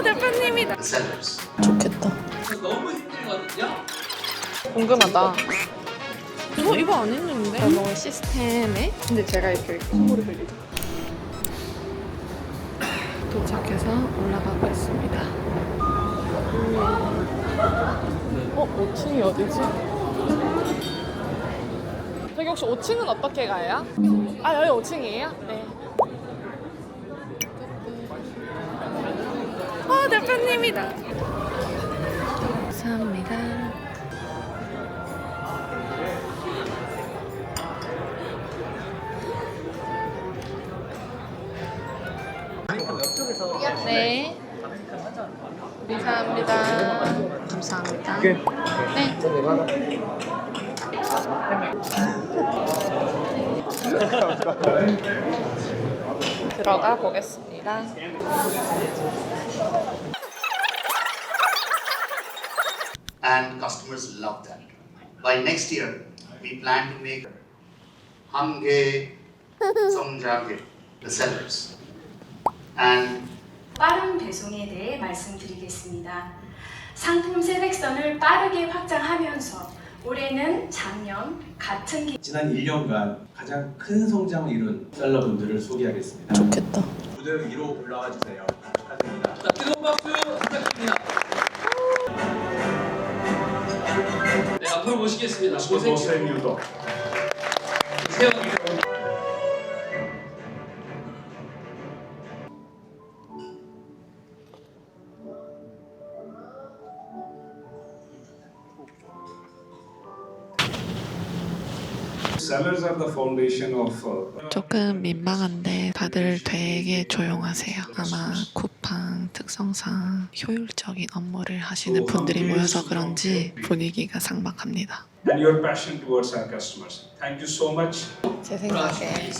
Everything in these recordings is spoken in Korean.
아 대표님이다. sellers. 좋겠다. 너무 힘들거든요. 궁금하다. 이거 이거 안 했는데? 결국 시스템에 근데 제가 이렇게 콧물을 흘리다. 도착해서 올라가고 있습니다. 어, 5층이 어디지? 저기 혹시 5층은 어떻게 가요? 아, 여기 5층이에요? 네. 아 대표님이다. 감사합니다. 네. 감사합니다. 감사합니다. 네. 들어가 보겠습니다. And customers love that. By next year, we plan to make Hamge Songjage the sellers. And 빠른 배송에 대해 말씀드리겠습니다. 상품 세lec선을 빠르게 확장하면서 올해는 작년 같은 기 지난 1년간 가장 큰 성장을 이룬 셀러분들을 소개하겠습니다. 좋겠다. 무대 위로 올라와 주세요. 축하드립니다. 자, 뜨거운 박수 부탁드립니다. 네, 앞으로 모시겠습니다. 고생 유도. 세요. 조금 민망한데 다들 되게 조용하세요. 아마 쿠팡 특성상 효율적인 업무를 하시는 분들이 모여서 그런지 분위기가 삭막합니다. and your passion towards our customers. Thank you so much. 제 생각에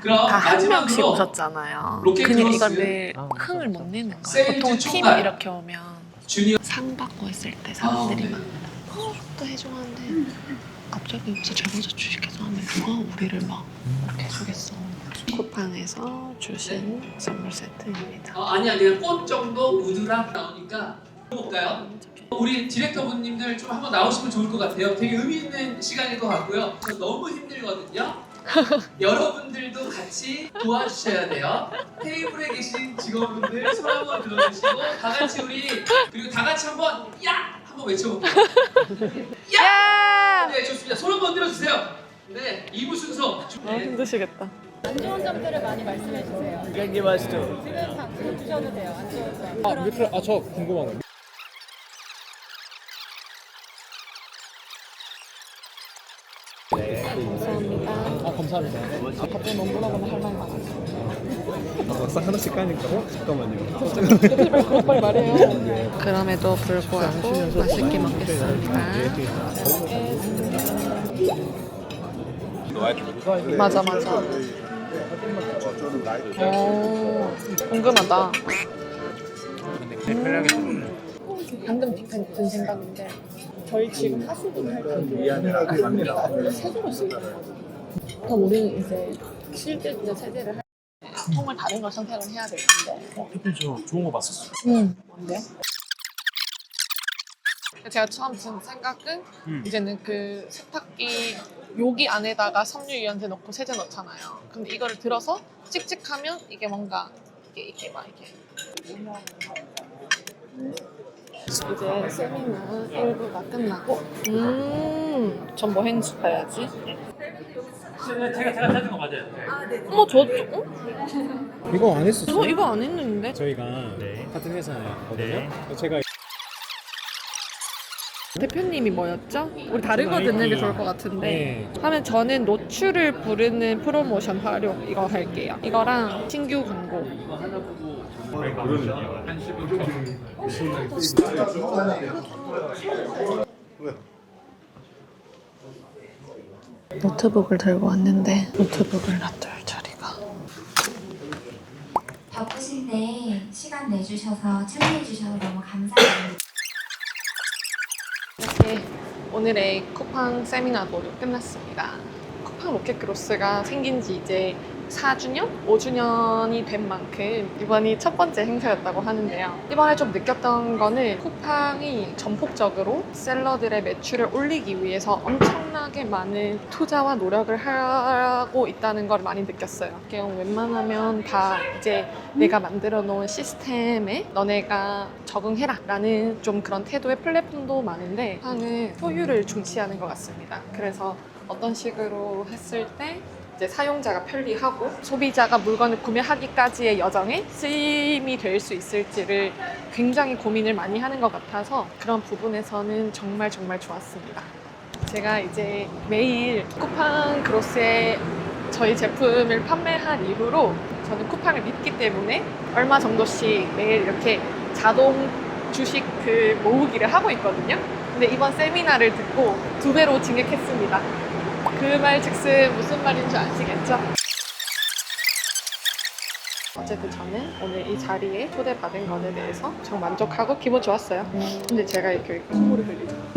그럼 다한 명씩 오셨잖아요. 그냥. 이거를 흥을 못 내는 거예요. 보통 팀. 이렇게 오면 상 받고 있을 때 사람들이 아, 네. 막 어, 또 해줘 하는데 갑자기 여기서 제보자 주식해서 하면 누가 우리를 막 이렇게 해주겠어. 쿠팡에서 주신 선물 세트입니다. 어, 아니 아니야 꽃 정도 우드락 나오니까 볼까요? 우리 디렉터분님들 좀 한번 나오시면 좋을 것 같아요. 되게 의미 있는 시간일 것 같고요. 저 너무 힘들거든요. 여러분들도 같이 도와주셔야 돼요. 테이블에 계신 직원분들 손 한번 들어주시고 다 같이 우리 그리고 다 같이 한번 야 한번 외쳐볼게요. 야! 네 좋습니다. 손 한번 들어주세요. 네 2부 순서 아, 준비. 힘드시겠다. 안 좋은 점들을 많이 말씀해 주세요. 이게 맛있죠? 지금 다 지금 주셔도 돼요. 안 좋은 점. 아, 밑으로 아, 저 궁금한 거. 아, 감사합니다. 아, 갑자기 너무나거나 할 말이 많았어. 아, 막상 하나씩 까니까 어? 잠깐만요. 빨리 말해요. 그럼에도 불구하고 맛있게 먹겠습니다. 맞아 맞아. 오, 궁금하다. 음, 방금 든, 든 생각인데 저희 지금 하수분 할 때도 세조로 쓰이는 거죠. 그럼 우리는 이제 실제 이제 세제를 할 때 통을 다른 걸 선택을 해야 될 텐데. 어, 대표 저 좋은 거 봤었어요. 응. 뭔데? 제가 처음 든 생각은 음. 이제는 그 세탁기 여기 안에다가 섬유 유연제 넣고 세제 넣잖아요. 근데 이거를 들어서 찍찍하면 이게 뭔가 이게 이게 막 이게 이제 세미나 1부가 끝나고 음, 전뭐 했는지 봐야지. 제가 제가 찾은 거 맞아요. 어머 저 어? 이거 안 했었어요? 저 이거 안 했는데? 저희가 네. 같은 회사거든요. 네. 제가 대표님이 뭐였죠? 우리 다른 거 듣는 게 좋을 것 같은데. 네. 하면 저는 노출을 부르는 프로모션 활용 이거 할게요. 이거랑 신규 광고. 노트북을 들고 왔는데 노트북을 놔둘 자리가 바쁘신데 시간 내주셔서 참여해주셔서 너무 감사합니다. 이렇게 오늘의 쿠팡 세미나 모두 끝났습니다. 쿠팡 로켓 그로스가 생긴 지 이제 4주년? 5주년이 된 만큼 이번이 첫 번째 행사였다고 하는데요. 이번에 좀 느꼈던 거는 쿠팡이 전폭적으로 셀러들의 매출을 올리기 위해서 엄청나게 많은 투자와 노력을 하고 있다는 걸 많이 느꼈어요. 그냥 웬만하면 다 이제 내가 만들어 놓은 시스템에 너네가 적응해라 라는 좀 그런 태도의 플랫폼도 많은데 쿠팡은 효율을 중시하는 것 같습니다. 그래서 어떤 식으로 했을 때 이제 사용자가 편리하고 소비자가 물건을 구매하기까지의 여정에 쓰임이 될 수 있을지를 굉장히 고민을 많이 하는 것 같아서 그런 부분에서는 정말 정말 좋았습니다. 제가 이제 매일 쿠팡 그로스에 저희 제품을 판매한 이후로 저는 쿠팡을 믿기 때문에 얼마 정도씩 매일 이렇게 자동 주식 그 모으기를 하고 있거든요. 근데 이번 세미나를 듣고 두 배로 증액했습니다. 그 말 즉슨 무슨 말인 줄 아시겠죠? 어쨌든 저는 오늘 이 자리에 초대받은 것에 대해서 엄청 만족하고 기분 좋았어요. 근데 제가 이렇게 콧물을 흘리죠.